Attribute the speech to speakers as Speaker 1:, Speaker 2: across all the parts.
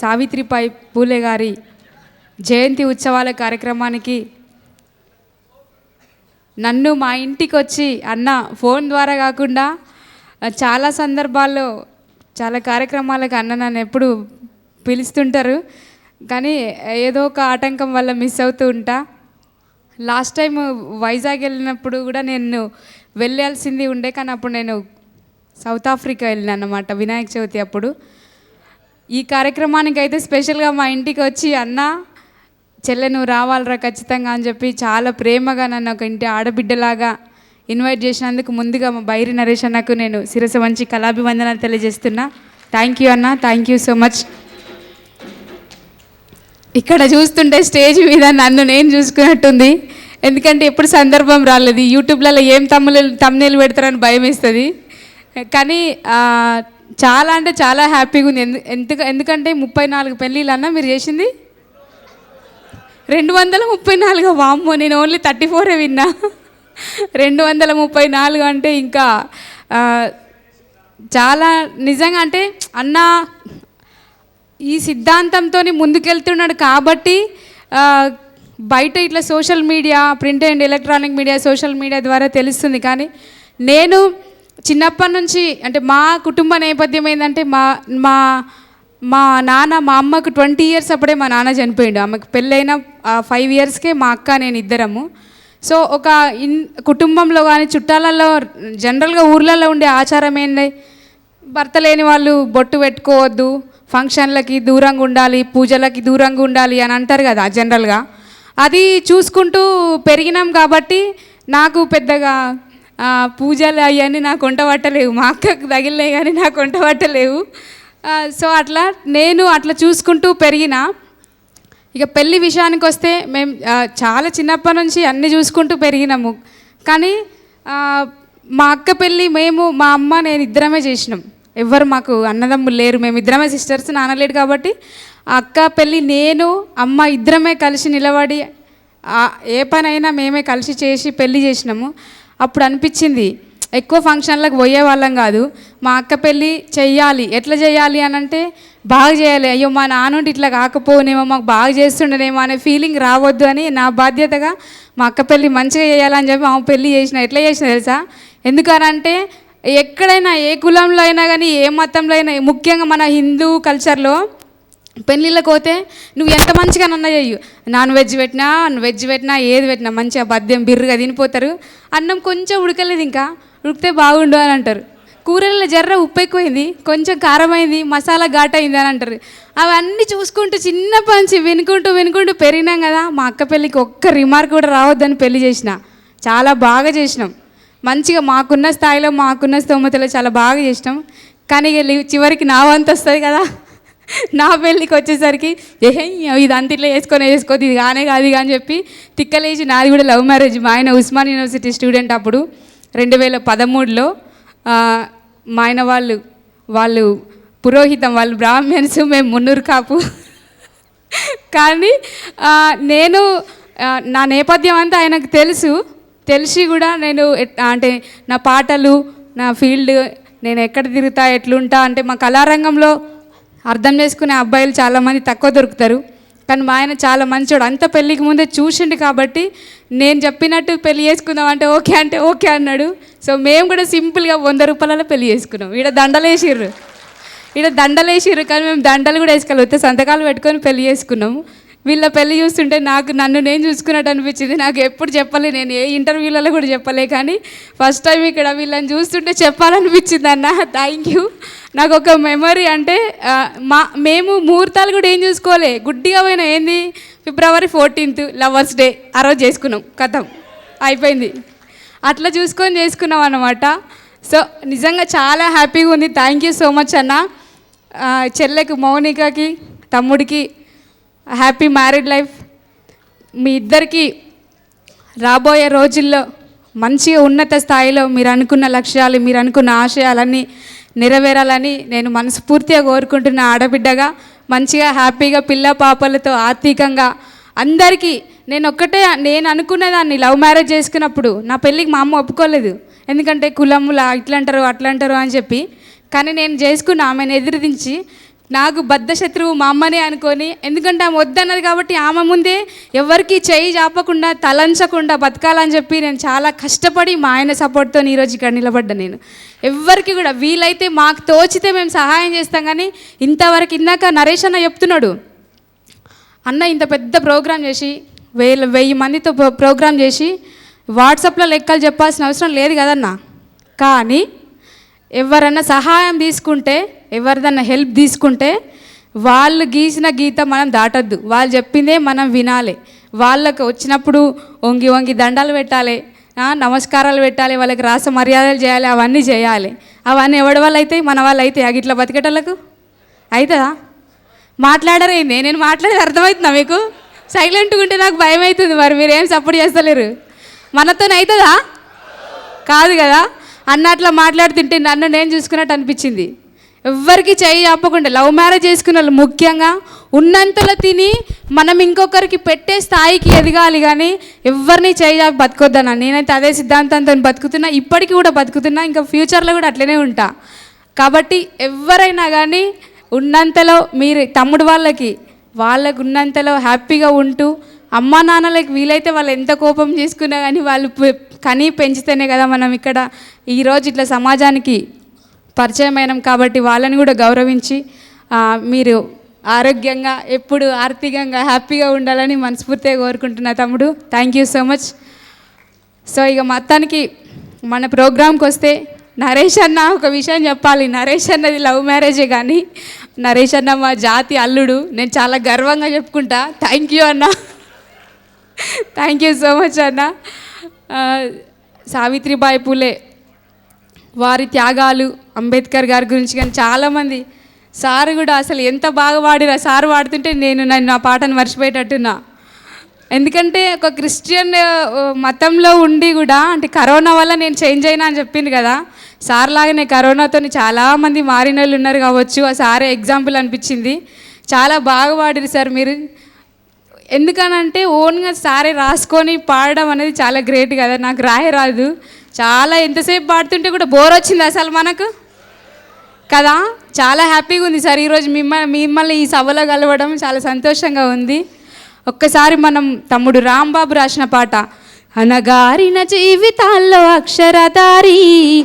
Speaker 1: సావిత్రిబాయి పూలే గారి జయంతి ఉత్సవాల కార్యక్రమానికి నన్ను మా ఇంటికి వచ్చి అన్న ఫోన్ ద్వారా కాకుండా చాలా సందర్భాల్లో చాలా కార్యక్రమాలకు అన్న నన్ను ఎప్పుడు పిలుస్తుంటారు. కానీ ఏదో ఒక ఆటంకం వల్ల మిస్ అవుతూ ఉంటా. లాస్ట్ టైం వైజాగ్ వెళ్ళినప్పుడు కూడా నేను వెళ్ళాల్సింది ఉండే కానీ అప్పుడు నేను సౌత్ ఆఫ్రికా వెళ్ళినా అన్నమాట వినాయక చవితి అప్పుడు. ఈ కార్యక్రమానికి అయితే స్పెషల్గా మా ఇంటికి వచ్చి అన్న చెల్లె నువ్వు రావాలరా ఖచ్చితంగా అని చెప్పి చాలా ప్రేమగా నన్ను ఒక ఇంటి ఆడబిడ్డలాగా ఇన్వైట్ చేసినందుకు ముందుగా మా బైరి నరేష్ అన్నకు నేను శిరస వంచి కళాభివందనాలు తెలియజేస్తున్నా. థ్యాంక్ యూ అన్న థ్యాంక్ యూ సో మచ్. ఇక్కడ చూస్తుంటే స్టేజ్ మీద నన్ను నేను చూసుకున్నట్టుంది. ఎందుకంటే ఎప్పుడు సందర్భం రాలేదు. యూట్యూబ్లలో ఏం తమ్ములు తమ్నేలు పెడతారని భయం వేస్తుంది కానీ చాలా అంటే చాలా హ్యాపీగా ఉంది. ఎందు ఎందుకు ఎందుకంటే ముప్పై నాలుగు పెళ్ళిళ్ళు అన్న మీరు చేసింది? రెండు వందల ముప్పై నాలుగు. వామ్మో నేను ఓన్లీ థర్టీ ఫోరే విన్నా. రెండు వందల ముప్పై నాలుగు అంటే ఇంకా చాలా నిజంగా అంటే అన్న ఈ సిద్ధాంతంతో ముందుకెళ్తున్నాడు కాబట్టి బయట ఇట్లా social media print and electronic media social media ద్వారా తెలుస్తుంది. కానీ నేను చిన్నప్పటి నుంచి అంటే మా కుటుంబ నేపథ్యం ఏంటంటే మా మా మా నాన్న మా అమ్మకు ట్వంటీ ఇయర్స్ అప్పుడే మా నాన్న చనిపోయిండు. ఆమెకు పెళ్ళైన ఫైవ్ ఇయర్స్కే మా అక్క నేను ఇద్దరము. సో ఒక ఇన్ కుటుంబంలో కానీ చుట్టాలలో జనరల్గా ఊర్లలో ఉండే ఆచారం ఏంటి భర్త లేని వాళ్ళు బొట్టు పెట్టుకోవద్దు ఫంక్షన్లకి దూరంగా ఉండాలి పూజలకి దూరంగా ఉండాలి అని అంటారు కదా జనరల్గా. అది చూసుకుంటూ పెరిగినాం కాబట్టి నాకు పెద్దగా పూజలు అవన్నీ నాకు వంట పట్టలేవు. మా అక్కకు తగిలినాయి కానీ నాకు వంట పట్టలేవు. సో అట్లా నేను అట్లా చూసుకుంటూ పెరిగిన. ఇక పెళ్ళి విషయానికి వస్తే మేము చాలా చిన్నప్పటి నుంచి అన్నీ చూసుకుంటూ పెరిగినాము. కానీ మా అక్క పెళ్ళి మేము మా అమ్మ నేను ఇద్దరమే చేసినాం. ఎవ్వరు మాకు అన్నదమ్ములు లేరు. మేము ఇద్దరమే సిస్టర్స్ నాన్న లేడు కాబట్టి ఆ అక్క పెళ్ళి నేను అమ్మ ఇద్దరమే కలిసి నిలబడి ఏ పనైనా మేమే కలిసి చేసి పెళ్ళి చేసినాము. అప్పుడు అనిపించింది ఎక్కువ ఫంక్షన్లకు పోయే వాళ్ళం కాదు మా అక్క పెళ్ళి చెయ్యాలి. ఎట్లా చేయాలి అని అంటే బాగా చేయాలి. అయ్యో మా నాన్నుండి ఇట్లా కాకపోనేమో మాకు బాగా చేస్తుండేనేమో అనే ఫీలింగ్ రావద్దు అని నా బాధ్యతగా మా అక్క పెళ్ళి మంచిగా చేయాలని చెప్పి ఆమె పెళ్ళి చేసిన. ఎట్లా చేసిన తెలుసా? ఎందుకనంటే ఎక్కడైనా ఏ కులంలో అయినా కానీ ఏ మతంలో అయినా ముఖ్యంగా మన హిందూ కల్చర్లో పెళ్ళిళ్ళకి పోతే నువ్వు ఎంత మంచిగా నన్న చెయ్యు నాన్ వెజ్ పెట్టినా వెజ్ పెట్టినా ఏది పెట్టినా మంచిగా బద్యం బిర్రుగా తినిపోతారు. అన్నం కొంచెం ఉడకలేదు ఇంకా ఉడికితే బాగుండు అని అంటారు. కూరల్లో జర్ర ఉప్పు ఎక్కువైంది కొంచెం కారమైంది మసాలా ఘాట్ అయింది అని అంటారు. అవన్నీ చూసుకుంటూ చిన్న పంచి వినుకుంటూ వినుకుంటూ పెరిగినాం కదా మా అక్క పెళ్ళికి ఒక్క రిమార్క్ కూడా రావద్దని పెళ్ళి చేసిన. చాలా బాగా చేసినాం. మంచిగా మాకున్న స్థాయిలో మాకున్న స్తోమతలో చాలా బాగా చేసినాం. కానీ చివరికి నా వంతు వస్తుంది కదా. నా పెళ్ళికి వచ్చేసరికి ఏ ఇదంతా ఇట్లా వేసుకొని వేసుకోదు ఇది కానే కాదు అని చెప్పి తిక్కలేసి నాది కూడా లవ్ మ్యారేజ్. మా ఆయన ఉస్మాన్ యూనివర్సిటీ స్టూడెంట్ అప్పుడు రెండు వేల పదమూడులో మా ఆయన వాళ్ళు వాళ్ళు పురోహితం వాళ్ళు బ్రాహ్మణ్స్ మేము మున్నూరు కాపు. కానీ నేను నా నేపథ్యం అంతా ఆయనకు తెలుసు. తెలిసి కూడా నేను అంటే నా పాటలు నా ఫీల్డ్ నేను ఎక్కడ తిరుగుతా ఎట్లుంటా అంటే మా కళారంగంలో అర్థం చేసుకునే అబ్బాయిలు చాలామంది తక్కువ దొరుకుతారు. కానీ మా ఆయన చాలా మంచోడు. అంత పెళ్ళికి ముందే చూసిండు కాబట్టి నేను చెప్పినట్టు పెళ్ళి చేసుకుందాం అంటే ఓకే అంటే ఓకే అన్నాడు. సో మేము కూడా సింపుల్గా వంద రూపాయలలో పెళ్ళి చేసుకున్నాం. ఈడ దండలేసిర్రు. ఈడ దండలేసిర్రు కానీ మేము దండలు కూడా వేసుకోవాలి సంతకాలు పెట్టుకొని పెళ్ళి చేసుకున్నాము. వీళ్ళ పెళ్ళి చూస్తుంటే నాకు నన్ను నేను చూసుకున్నట్టు అనిపించింది. నాకు ఎప్పుడు చెప్పలే నేను ఏ ఇంటర్వ్యూలలో కూడా చెప్పలే కానీ ఫస్ట్ టైం ఇక్కడ వీళ్ళని చూస్తుంటే చెప్పాలనిపించింది అన్న. థ్యాంక్ యూ నాకు ఒక మెమరీ అంటే మా మేము ముహూర్తాలు కూడా ఏం చూసుకోలే. గుడ్డిగా పోయినా ఏంది? ఫిబ్రవరి ఫోర్టీన్త్ లవర్స్ డే ఆ రోజు చేసుకున్నాం. కథం. అయిపోయింది. అట్లా చూసుకొని చేసుకున్నాం అన్నమాట. సో నిజంగా చాలా హ్యాపీగా ఉంది. థ్యాంక్ యూ సో మచ్ అన్న. చెల్లెకి మౌనికకి తమ్ముడికి హ్యాపీ మ్యారీడ్ లైఫ్. మీ ఇద్దరికి రాబోయే రోజుల్లో మంచిగా ఉన్నత స్థాయిలో మీరు అనుకున్న లక్ష్యాలు మీరు అనుకున్న ఆశయాలన్నీ నెరవేరాలని నేను మనస్ఫూర్తిగా కోరుకుంటున్న ఆడబిడ్డగా మంచిగా హ్యాపీగా పిల్ల పాపలతో ఆర్థికంగా అందరికీ నేను ఒక్కటే నేను అనుకున్న దాన్ని లవ్ మ్యారేజ్ చేసుకున్నప్పుడు నా పెళ్ళికి మా అమ్మ ఒప్పుకోలేదు. ఎందుకంటే కులములా ఇట్లంటారు అట్లంటారు అని చెప్పి. కానీ నేను చేసుకున్న ఆమెను ఎదిరించి నాకు బద్ధ శత్రువు మా అమ్మనే అనుకొని ఎందుకంటే ఆమె వద్దన్నది కాబట్టి ఆమె ముందే ఎవరికి చేయి చాపకుండా తలంచకుండా బతకాలని చెప్పి నేను చాలా కష్టపడి మా ఆయన సపోర్ట్తో ఈరోజు ఇక్కడ నిలబడ్డా నేను. ఎవరికి కూడా వీలైతే మాకు తోచితే మేము సహాయం చేస్తాం కానీ ఇంతవరకు ఇందాక నరేష్ అన్న చెప్తున్నాడు. అన్న ఇంత పెద్ద ప్రోగ్రాం చేసి వేల వెయ్యి మందితో ప్రో- చేసి వాట్సాప్లో లెక్కలు చెప్పాల్సిన అవసరం లేదు కదన్నా. కానీ ఎవరన్నా సహాయం తీసుకుంటే ఎవరిదన్నా హెల్ప్ తీసుకుంటే వాళ్ళు గీసిన గీత మనం దాటద్దు. వాళ్ళు చెప్పిందే మనం వినాలి. వాళ్ళకు వచ్చినప్పుడు వంగి వంగి దండాలు పెట్టాలి. నమస్కారాలు పెట్టాలి. వాళ్ళకి రాస మర్యాదలు చేయాలి. అవన్నీ చేయాలి. అవన్నీ ఎవడి వాళ్ళు అయితే మన వాళ్ళు అయితే ఇట్లా బతికేటోళ్ళకు? అవుతుందా మాట్లాడరేంది నేను మాట్లాడేది అర్థమవుతుందా మీకు? సైలెంట్గా ఉంటే నాకు భయం అవుతుంది మరి. మీరు ఏం సపోర్ట్ చేస్తలేరు? మనతో అవుతుందా కాదు కదా. అన్నట్లా మాట్లాడుతుంటే నన్ను నేను చూసుకున్నట్టు అనిపించింది. ఎవ్వరికి చేయి చెప్పకుండా లవ్ మ్యారేజ్ చేసుకున్న వాళ్ళు ముఖ్యంగా ఉన్నంతలో తిని మనం ఇంకొకరికి పెట్టే స్థాయికి ఎదగాలి కానీ ఎవరిని చేయి చాపి బతకొద్దన్న. నేనైతే అదే సిద్ధాంతంతో బతుకుతున్నా ఇప్పటికీ కూడా బతుకుతున్నా ఇంకా ఫ్యూచర్లో కూడా అట్లనే ఉంటా. కాబట్టి ఎవరైనా కానీ ఉన్నంతలో మీరు తమ్ముడు వాళ్ళకి వాళ్ళకు ఉన్నంతలో హ్యాపీగా ఉంటూ అమ్మా నాన్నలకు వీలైతే వాళ్ళు ఎంత కోపం చేసుకున్నా కానీ వాళ్ళు పె- పెంచితేనే కదా మనం ఇక్కడ ఈరోజు ఇట్లా సమాజానికి పరిచయం అయినాం కాబట్టి వాళ్ళని కూడా గౌరవించి మీరు ఆరోగ్యంగా ఎప్పుడు ఆర్థికంగా హ్యాపీగా ఉండాలని మనస్ఫూర్తిగా కోరుకుంటున్నా తమ్ముడు. Thank you so much so ఇక మొత్తానికి మన ప్రోగ్రాంకి వస్తే నరేష్ అన్న ఒక విషయం చెప్పాలి. నరేష్ అన్నది లవ్ మ్యారేజే కానీ నరేష్ అన్న మా జాతి అల్లుడు. నేను చాలా గర్వంగా చెప్పుకుంటా. థ్యాంక్ యూ అన్న. థ్యాంక్ యూ సో మచ్ అన్న. సావిత్రిబాయి పూలే వారి త్యాగాలు అంబేద్కర్ గారి గురించి కానీ చాలామంది సార్ కూడా అసలు ఎంత బాగా వాడిరా సార్ వాడుతుంటే నేను నన్ను ఆ పాటను మర్చిపోయేటట్టున్నా. ఎందుకంటే ఒక క్రిస్టియన్ మతంలో ఉండి కూడా అంటే కరోనా వల్ల నేను చేంజ్ అయినా అని చెప్పింది కదా. సార్ లాగానే కరోనాతో చాలామంది మారిన వాళ్ళు ఉన్నారు కావచ్చు ఆ సారే ఎగ్జాంపుల్ అనిపించింది. చాలా బాగా వాడిరు సార్ మీరు. ఎందుకనంటే ఓన్గా సారే రాసుకొని పాడడం అనేది చాలా గ్రేట్ కదా నాకు రాయరాదు రాదు. చాలా ఎంతసేపు పాడుతుంటే కూడా బోర్ వచ్చింది అసలు మనకు. కదా? చాలా హ్యాపీగా ఉంది సార్ ఈరోజు మిమ్మల్ని మిమ్మల్ని ఈ సభలో కలవడం చాలా సంతోషంగా ఉంది. ఒక్కసారి మనం తమ్ముడు రాంబాబు రాసిన పాట అనగారిన జీవితాల్లో అక్షరధారి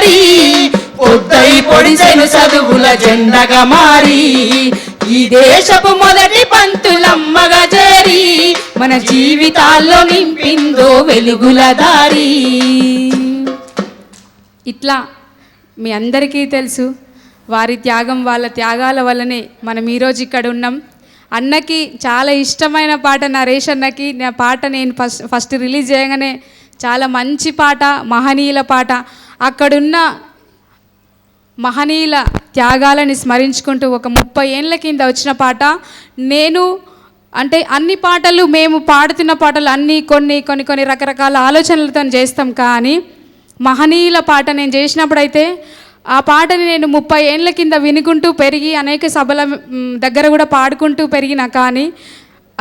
Speaker 1: అక్షరదారి పొద్దై పొడిసెను చదువుల జెండగా మారి. ఈ దేశపు మొదటి పంతులమ్మగా చేరి మన జీవితాల్లో నింపిందో వెలుగుల దారి. ఇట్లా మీ అందరికీ తెలుసు వారి త్యాగం వాళ్ళ త్యాగాల వల్లనే మనం ఈరోజు ఇక్కడ ఉన్నాం. అన్నకి చాలా ఇష్టమైన పాట నరేష్ అన్నకి నా పాట నేను ఫస్ట్ ఫస్ట్ రిలీజ్ చేయగానే చాలా మంచి పాట మహనీయుల పాట. అక్కడున్న మహనీయుల త్యాగాలని స్మరించుకుంటూ ఒక ముప్పై ఏళ్ళ కింద వచ్చిన పాట నేను అంటే అన్ని పాటలు మేము పాడుతున్న పాటలు అన్నీ కొన్ని కొన్ని కొన్ని రకరకాల ఆలోచనలతో చేస్తాం. కానీ మహనీయుల పాట నేను చేసినప్పుడైతే ఆ పాటని నేను ముప్పై ఏళ్ళ కింద వినుకుంటూ పెరిగి అనేక సభల దగ్గర కూడా పాడుకుంటూ పెరిగిన కానీ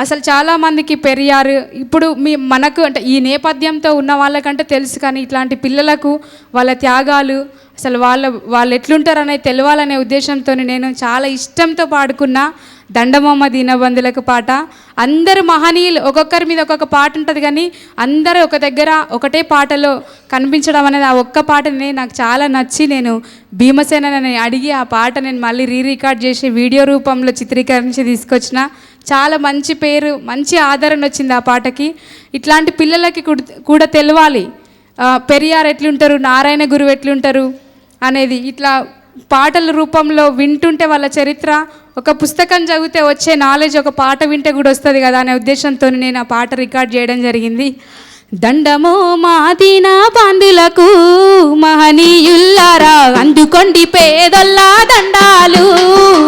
Speaker 1: అసలు చాలామందికి పెరియారు. ఇప్పుడు మీ మనకు అంటే ఈ నేపథ్యంతో ఉన్న వాళ్ళకంటే తెలుసు కానీ ఇట్లాంటి పిల్లలకు వాళ్ళ త్యాగాలు అసలు వాళ్ళ వాళ్ళు ఎట్లుంటారు అనేది తెలవాలనే ఉద్దేశంతో నేను చాలా ఇష్టంతో పాడుకున్న దండమమ్మ దీనబంధులకు పాట. అందరు మహనీయులు ఒక్కొక్కరి మీద ఒక్కొక్క పాట ఉంటుంది కానీ అందరూ ఒక దగ్గర ఒకటే పాటలో కనిపించడం అనేది ఆ ఒక్క పాటని నాకు చాలా నచ్చి నేను భీమసేనని అడిగి ఆ పాట నేను మళ్ళీ రీ రికార్డ్ చేసి వీడియో రూపంలో చిత్రీకరించి తీసుకొచ్చిన. చాలా మంచి పేరు మంచి ఆదరణ వచ్చింది ఆ పాటకి. ఇట్లాంటి పిల్లలకి కూడా- కూడా తెలవాలి. పెరియారు పెరియార్ ఎట్లుంటారు నారాయణ గురువు ఎట్లుంటారు అనేది ఇట్లా పాటల రూపంలో వింటుంటే వాళ్ళ చరిత్ర ఒక పుస్తకం చదివితే వచ్చే నాలెడ్జ్ ఒక పాట వింటే కూడా వస్తుంది కదా అనే ఉద్దేశంతో నేను ఆ పాట రికార్డ్ చేయడం జరిగింది. దండమో మాదిన బాంధులకు మహనీయుల్లారా అందుకొండి పేదల్లా దండాలు.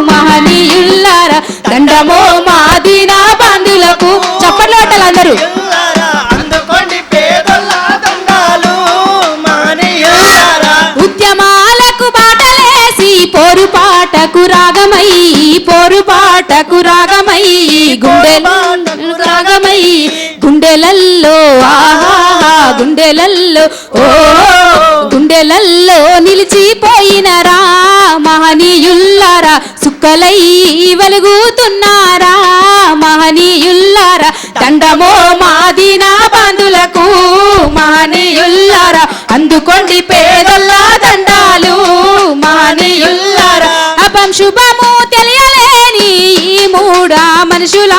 Speaker 1: మహనీయుల్లారా దండమో మాదిన బాంధులకు చప్పట్లు కొట్టాలి అందరూ ఉద్యమాలకు బాటలేసి పోరుపాటకు రాగమై పోరుపాటకు రాగమై గుండె భాగమై గుండెలల్లో ఆహా గుండెలల్లో ఓ గుండెలల్లో నిలిచిపోయిన రా మహనీయుల్లారా సుక్కలై వెలుగుతున్నారా మహనీయుల్లారా దండమో మాదిన బంధులకు మహనీయుల్లారా అందుకోండి పేదల్లా దండాలు మహనీయుల్లారా. అపం శుభము తెలియలేని మూడా మనుషులు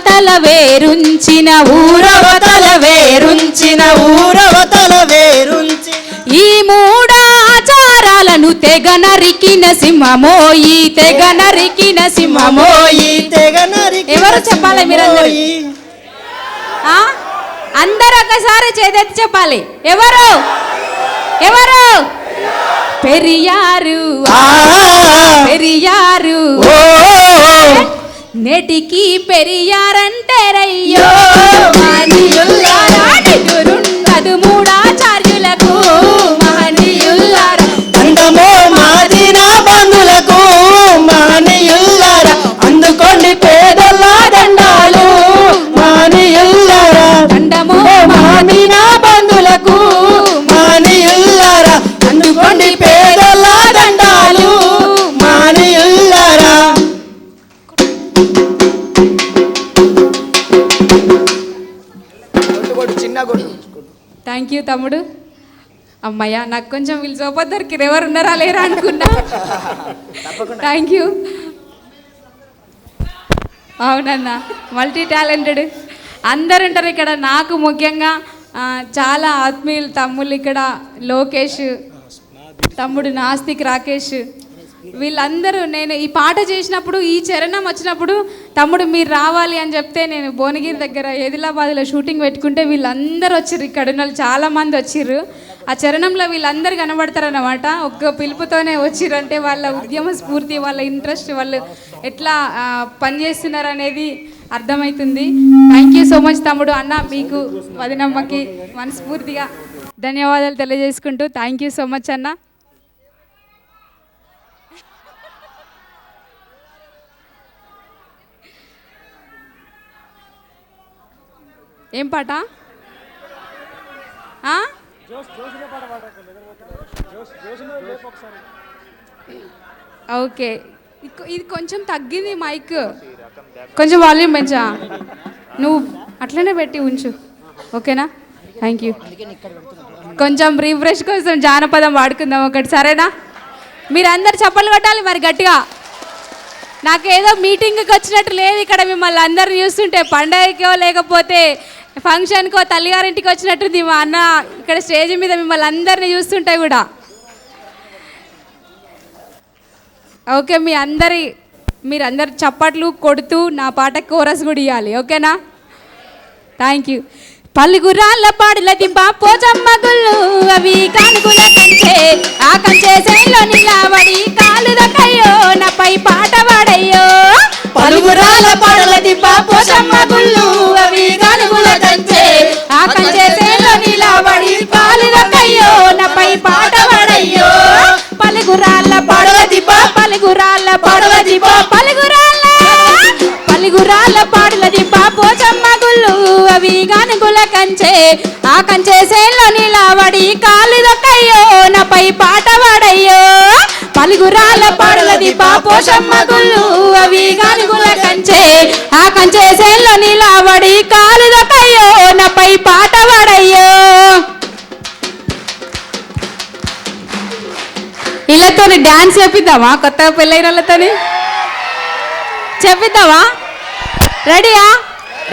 Speaker 1: ఊరవతల వేరుంచిన ఊరవతల వేరుంచిన
Speaker 2: ఊరవతల వేరుంచి
Speaker 1: ఈ మూడాచారాలను తెగ నరికిన సింహమోయి తెగ నరికిన సింహమోయి
Speaker 2: మోయి తెగ నరికి
Speaker 1: ఎవరు చెప్పాలి మీరందరూ? ఆ? అందరు ఒకసారి చేదెత్తి చెప్పాలి. ఎవరు? ఎవరు? పెరియారు. పెరియారు. నేటికి పెరియారంటే రయ్యో మహనీయుల్లారా నిదురుండదు తమ్ముడు? అమ్మయ్య నాకు కొంచెం వీళ్ళు సోపద్దరికి ఎవరు ఉన్నారా లేరా అనుకున్నా. థ్యాంక్ యూ అవునన్నా మల్టీ టాలెంటెడ్ అందరు ఉంటారు ఇక్కడ. నాకు ముఖ్యంగా చాలా ఆత్మీయులు తమ్ముళ్ళు ఇక్కడ. లోకేష్ తమ్ముడు నాస్తిక్ రాకేష్. వీళ్ళందరూ నేను ఈ పాట చేసినప్పుడు ఈ చరణం వచ్చినప్పుడు తమ్ముడు మీరు రావాలి అని చెప్తే నేను భువనగిరి దగ్గర ఏదిలాబాద్లో షూటింగ్ పెట్టుకుంటే వీళ్ళందరూ వచ్చిర్రు. ఇక్కడ ఉన్న వాళ్ళు చాలా మంది వచ్చిర్రు. ఆ చరణంలో వీళ్ళందరూ కనబడతారన్నమాట. ఒక్క పిలుపుతోనే వచ్చిర్రంటే వాళ్ళ ఉద్యమ స్ఫూర్తి వాళ్ళ ఇంట్రెస్ట్ వాళ్ళు ఎట్లా పనిచేస్తున్నారు అనేది అర్థమవుతుంది థ్యాంక్ యూ సో మచ్ తమ్ముడు. అన్న మీకు వదినమ్మకి మనస్ఫూర్తిగా ధన్యవాదాలు తెలియజేసుకుంటూ థ్యాంక్ యూ సో మచ్ అన్న. ఏం పాట? ఓకే. ఇది కొంచెం తగ్గింది మైక్. కొంచెం వాల్యూమ్ పెంచా. నువ్వు అట్లనే పెట్టి ఉంచు. ఓకేనా? థ్యాంక్ యూ కొంచెం రిఫ్రెష్ కోసం జానపదం వాడుకుందాం ఒకటి సరేనా? మీరు అందరు చప్పలు కొట్టాలి మరి గట్టిగా. నాకేదో మీటింగ్కి వచ్చినట్టు లేదు ఇక్కడ మిమ్మల్ని అందరు చూస్తుంటే పండగకో లేకపోతే ఫంక్షన్కో తల్లిగారింటికి వచ్చినట్టుంది మా అన్న. ఇక్కడ స్టేజ్ మీద మిమ్మల్ని అందరిని చూస్తుంటే కూడా. ఓకే మీ అందరి మీరందరు చప్పట్లు కొడుతూ నా పాట కోరస్ కూడా ఇవ్వాలి ఓకేనా? థ్యాంక్ యూ పలుగురాళ్ళ పాడుల దింప పోచమ్మ గుళ్ళు అవి కానుగుల కంచే. ఆ కంచే శైలో నిలబడి కాలు దక్కయ్యో నాపై పాట పాడయ్యో.
Speaker 2: పలుగురాళ్ళ పాడల దింప పోచమ్మ గుళ్ళు
Speaker 1: అవి పాడుల దిబ్బ పలుగురాళ్ళ పాడుల దిబ్బ పలుగురాళ్ళ పలుగురాళ్ళ పాడుల దిబ్బ పోచమ్మ గుళ్ళు అవి గానుగుల కంచే. ఆ కంచే సేన్లో నిలవడి కాలుదొక్కయ్యో నాపై పాట పాడయ్యో. పలుగురాళ్ళ పాడుల దిబ్బ పోచమ్మ గుళ్ళు అవి గానుగుల వీళ్ళతోని డాన్స్ చెప్పిద్దామా కొత్తగా పెళ్ళైన వాళ్ళతోని చెప్పిద్దామా రెడీయా?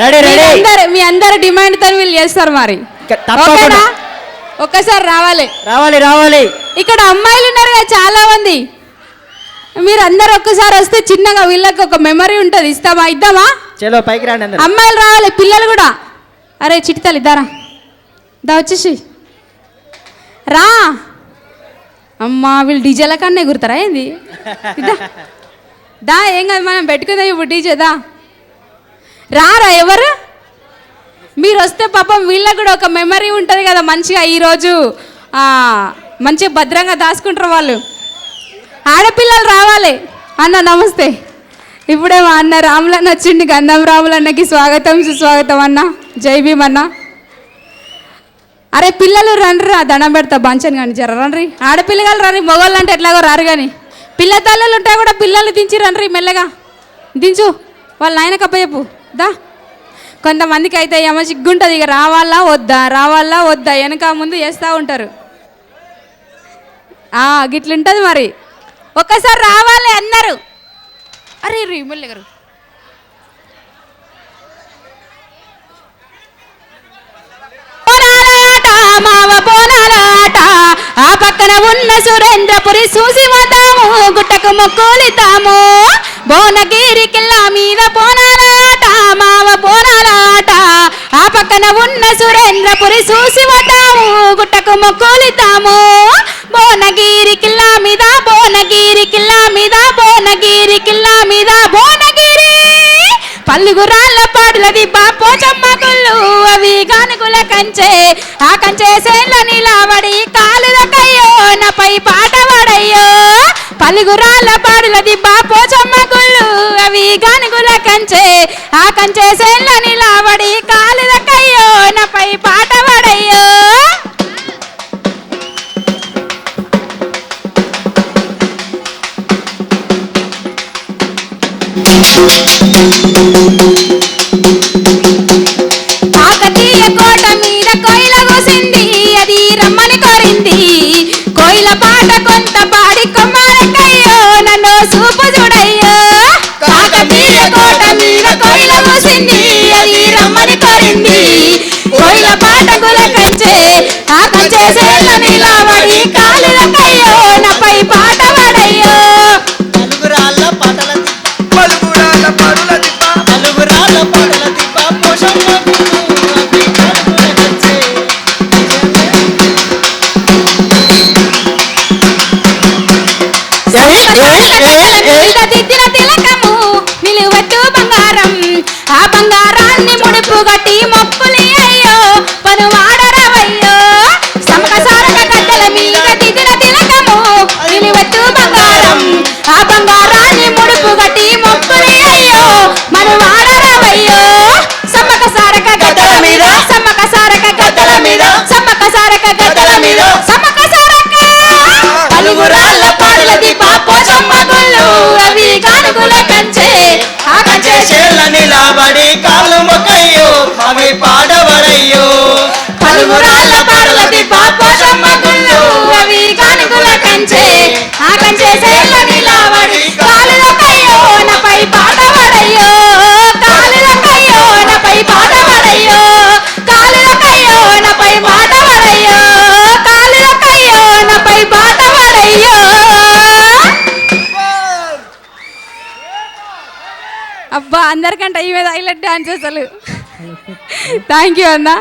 Speaker 2: Ready ready.
Speaker 1: అందరు మీ అందరి డిమాండ్తో వీళ్ళు చేస్తారు మరి. ఓకేనా? ఒక్కసారి రావాలి.
Speaker 2: రావాలి రావాలి.
Speaker 1: ఇక్కడ అమ్మాయిలు ఉన్నారు కదా చాలా మంది మీరు అందరు ఒక్కసారి వస్తే చిన్నగా వీళ్ళకి ఒక మెమరీ ఉంటుంది. ఇస్తామా? ఇద్దామా?
Speaker 2: చలో పైకి రాండి
Speaker 1: అమ్మాయిలు రావాలి పిల్లలు కూడా. అరే చిట్టాలి ఇద్దారా? దా వచ్చేసి. రా. అమ్మా వీళ్ళు డీజేల కన్నా ఎగురుతారా ఏంది? దా ఏం కాదు మనం పెట్టుకుందాం ఇప్పుడు డీజే దా. రారా ఎవరు? మీరు వస్తే పాపం వీళ్ళకి కూడా ఒక మెమరీ ఉంటుంది కదా మంచిగా ఈరోజు. మంచిగా భద్రంగా దాచుకుంటారు వాళ్ళు. ఆడపిల్లలు రావాలి. అన్న నమస్తే. ఇప్పుడే మా అన్న రాములన్న వచ్చిండి గంధం రాములన్నకి స్వాగతం సుస్వాగతం అన్న. జై భీమ్ అరే పిల్లలు రండి రా దండం పెడతా బంచన్ కానీ జర రండి. ఆడపిల్లగాలు రండి మగవాళ్ళు అంటే ఎట్లాగో రారు కానీ పిల్ల తల్లులు ఉంటే కూడా పిల్లల్ని దించి రండి మెల్లగా. దించు వాళ్ళ నాయన కప్పచెప్పు దా. కొంతమందికి అయితే ఏమో సిగ్గుంటుంది ఇక రావాలా వద్దా రావాలా వద్దా వెనక ముందు చేస్తూ ఉంటారు. గిట్లుంటుంది మరి. ఒక్కసారి రావాలి అందరూ అరే రీ మెల్లగారు ఉన్న సురేంద్రపురి చూసి వద్దాము గుట్టకు మొక్కులితాము. భువనగిరి కిల్లా మీద పోనాలాట మావ పోనాలాట. ఆ పక్కన ఉన్న సురేంద్రపురి చూసి వద్దాము గుట్టకు మొక్కులితాము. భువనగిరి కిల్లా మీద భువనగిరి కిల్లా మీద భువనగిరి కిల్లా మీద భువన పల్లుగురాళ్ళ పాటలది పోచమ్మ కుళ్ళు అవి గానుగుల కంచే. ఆ కంచే సేన్ల నిలబడి కాలుదకయ్యో నాపై పాట పడయ్యో. పల్లుగురాళ్ళ పాటలది పోచమ్మ కుళ్ళు అవి గానుగుల కంచే. ఆ కంచే సేన్ల నిలబడి సేల నిలబడి కాలులకయ్యో నాపై పాట పడయ్యో.
Speaker 2: నలుగురాళ్ళ పాటల నలుగురాళ్ళ పాటల దిబ్బ. పోషమ్మ
Speaker 1: పలుగురాళ్ళ పార్వతి పాపోషమ్మ పోచమ్మ గుళ్ళు అవి కానుకుల కంచే. ఆ కంచే సేల నిలబడి కాలులకయ్యో నాపై పాట పడయ్యో కాలులకయ్యో నాపై పాట పడయ్యో కాలులకయ్యో నాపై పాట పడయ్యో కాలులకయ్యో నాపై పాట పడయ్యో అబ్బా అందరికంటే ఈ మీద హైలైట్ డాన్స్ అసలు. థ్యాంక్ యూ అన్నా.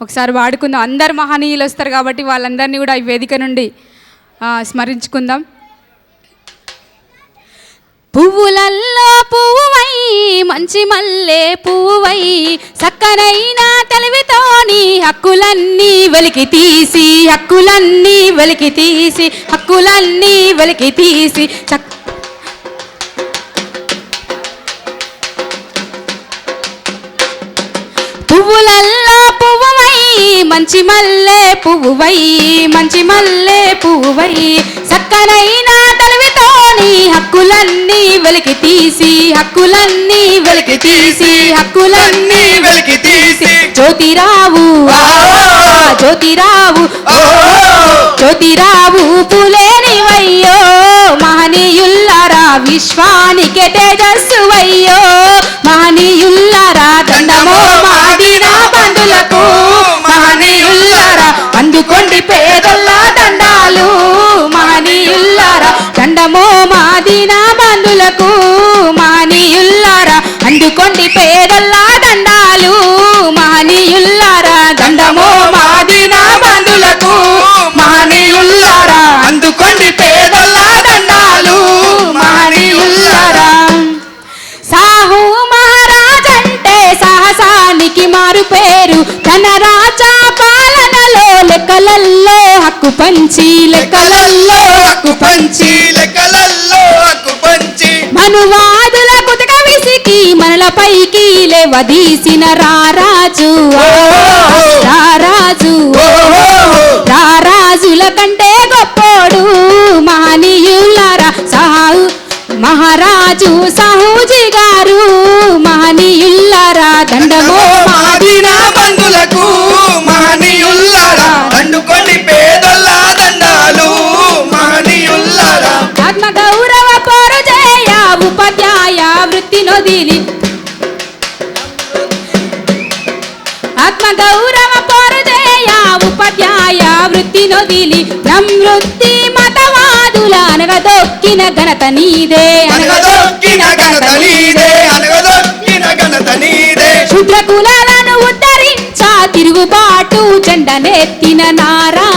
Speaker 1: ఒకసారి వాడుకుందాం. అందరు మహనీయులు వస్తారు కాబట్టి వాళ్ళందరినీ కూడా ఈ వేదిక నుండి స్మరించుకుందాం. పువ్వులల్లో పువ్వువై మంచి మల్లె పువ్వువై సక్కనైన తెలివితోని హక్కులన్నీ వెలికి తీసి హక్కులన్నీ వెలికి తీసి హక్కులన్నీ వెలికి తీసి చక్క మంచి మల్లె పువ్వువై మంచి మల్లె పువ్వువై సక్కనైన తెలివితోని హక్కులన్నీ వెలికి తీసి హక్కులన్నీ వెలికి తీసి హక్కులన్నీ వెలికి తీసి. జ్యోతిరావు జ్యోతిరావు జ్యోతిరావు పులేనివయ్యో మహనీయుల్లారా విశ్వానికి తేజస్సు వయ్యో మహనీయుల్లారా పేరు తన రాజా పాలనలో లెక్కలల్లో హక్కు పంచి లెక్కలల్లో హక్కు పంచి.
Speaker 3: లెక్కలల్లో హక్కు పంచి.
Speaker 1: మనువాదుల కుతక విసికి మనలపైకి లేవదీసిన రారాజు. రారాజు. రారాజుల కంటే గొప్పోడు మహనీయులారా సాహు మహారాజు సాహూజీ నొదిలి ఆత్మ గౌరవ పోరు చేయ ఉపాధ్యాయ వృత్తి నొదిలి నమృత్తి మతవాదుల అనగదొక్కిన ఘనత నీదే
Speaker 3: అనగదొక్కిన ఘనత నీదే అనగదొక్కిన ఘనత నీదే
Speaker 1: శుద్ర కులాలను ఉద్ధరించా తిరుగుబాటు జెండనెత్తిన నారాయణ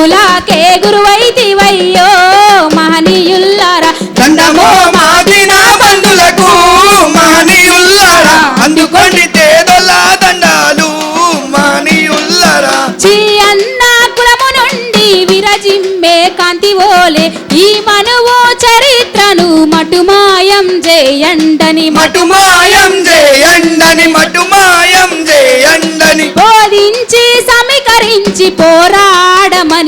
Speaker 1: గురువులాకే గురువైతివయ్యో మహనీయుల్లారా.
Speaker 3: దండమో మాదిన బంధులకు మహనీయుల్లారా. అందుకొని పేదొల్ల దండాలు మహనీయుల్లారా.
Speaker 1: చీ అన్న కులము నుండి విరజిమ్మే కాంతి ఓలే. ఈ మనువు చరిత్రను మటుమాయం చేయండని మటు
Speaker 3: మటుమాయం చేయండని మటుమాయం చేయండని
Speaker 1: బోధించి సమీకరించి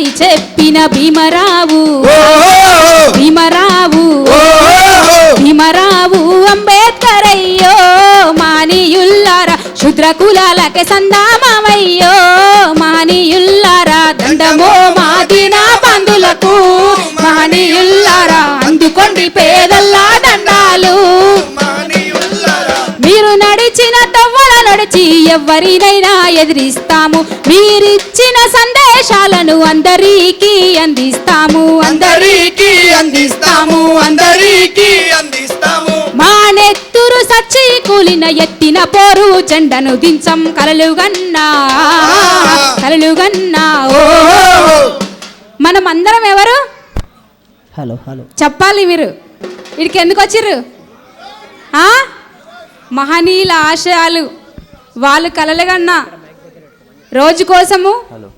Speaker 1: పోరాడమని చెప్పిన భీమరావు. భీమరావు. భీమరావు అంబేద్కర్ అయ్యో మానియుల్లారా శుద్ర కులాలకే సందామయ్యో మానియుల్లారా దండమో మాదిన బంధులకు మానియుల్లారా అందుకోండి పేదల్లా దండాలు. మీరు నడిచిన తవ్వల నడిచి ఎవరినైనా ఎదిరిస్తాము. సందేశాలను అందరికీ అందిస్తాము అందరికీ
Speaker 3: అందిస్తాము అందరికీ అందిస్తాము.
Speaker 1: మా నెత్తురు సచ్చి కూలిన ఎత్తిన పోరు జెండను దించం కలలుగన్నా కలలుగన్నా మనం అందరం ఎవరు?
Speaker 4: Hello hello.
Speaker 1: చెప్పాలి మీరు. వీడికి ఎందుకు వచ్చిర్రు? ఆ? మహనీయుల ఆశయాలు వాళ్ళు కలలుగన్నా రోజు కోసము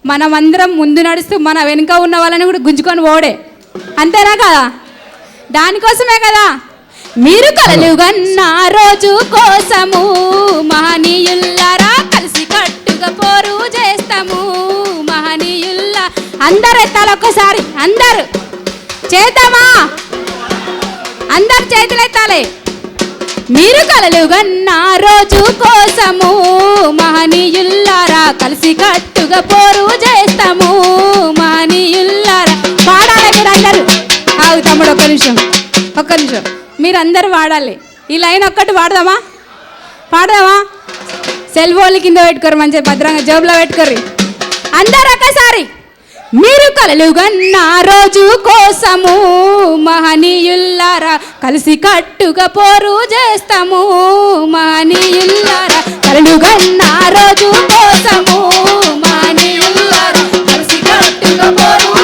Speaker 1: మనమందరం ముందు నడుస్తూ మన వెనుక ఉన్న వాళ్ళని కూడా గుంజుకొని ఓడే అంతేనా కదా? దానికోసమే కదా? మీరు కలలుగన్న రోజు కోసము మహనీయుల్లారా కలిసి కట్టుగా పోరు చేస్తాము. మహనీయుల్లా అందరు ఎత్తాలి ఒక్కసారి అందరు. చేద్దామా? అందరు చేతులు ఎత్తాలి మీరు కలలుగన్న రోజు కోసము మహనీయుల్లారా కలిసి కట్టుగా పోరు చేస్తాము. మహనీయుల్లారా పాడాలి మీరందరూ ఆగు తమ్ముడు ఒక్క నిమిషం ఒక్క నిమిషం. మీరందరూ వాడాలి ఈ లైన్ ఒక్కటి వాడదామా పాడదామా? సెల్ ఫోన్లు కింద పెట్టుకోరు మంచిగా భద్రంగా జోబులో పెట్టుకోరు అందరు ఒక్కసారి మీరు కలలుగన్న రోజు కోసము మహనీయుల్లారా కలిసి కట్టుగా పోరు చేస్తాము. మహనీయుల్లారా కలలుగన్న రోజు కోసము మహనీయుల్లారా కలిసి కట్టుగా పోరు